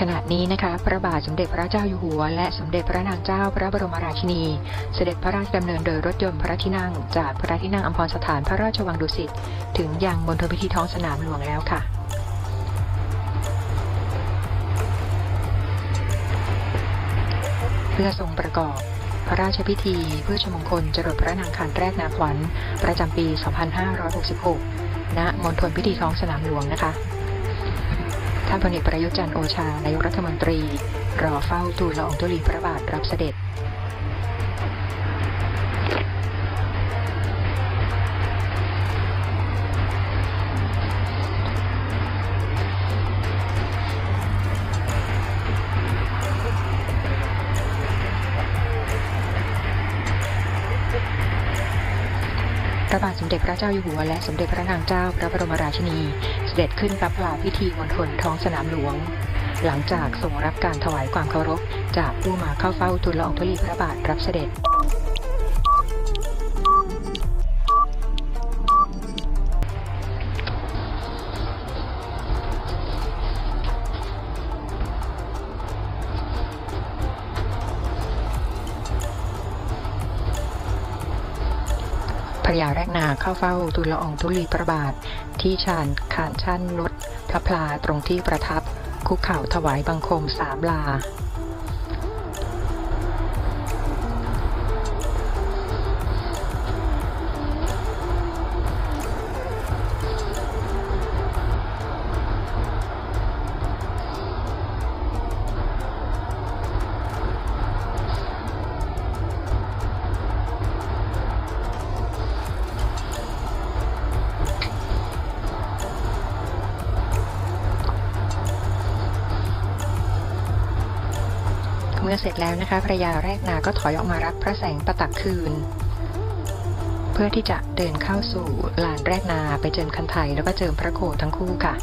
ขณะนี้นะคะพระบาทสมเด็จพระเจ้าอยู่หัว และสมเด็จพระนางเจ้าพระบรมราชินี เสด็จพระราชดำเนินโดยรถยนต์พระที่นั่ง จากพระที่นั่งอัมพรสถานพระราชวังดุสิตถึงยังบนทพิธีท้องสนามหลวงแล้วค่ะเพื่อทรงประกอบพระราชพิธีเพื่อชมงคลจรดพระนางคันแรกนาขวัญประจำปี 2566 ณ มณฑลพิธีท้องสนามหลวงนะคะานพลเอกประยุจันทร์โอชานายกรัฐมนตรี รอเฝ้าทูลละอองธุลีพระบาทรับเสด็จ ระบาทสมเด็จพระเจ้าอยู่หัวและสมเด็จพระนางเจ้าพระบรมราชินี เสด็จขึ้นรับลาพิธีมณฑลท้องสนามหลวง หลังจากทรงรับการถวายความเคารพ จากผู้มาเข้าเฝ้าทูลละอองธุลีพระบาทรับเสด็จ พระยาแรกนาเข้าเฝ้าทูลละอองธุลีพระบาท ที่ชานคานชั่นลดพระพลาตรงที่ประทับคุกเข่าถวายบังคมสามลา มื่อเสร็จแล้วนะคะภรยาแรกนาก็ถอยออกมารับพระแสงประตักคืน เพื่อที่จะเดินเข้าสู่ลานแรกนาไปเจิมคันไทยแล้วก็เจิมพระโคทั้งคู่ค่ะ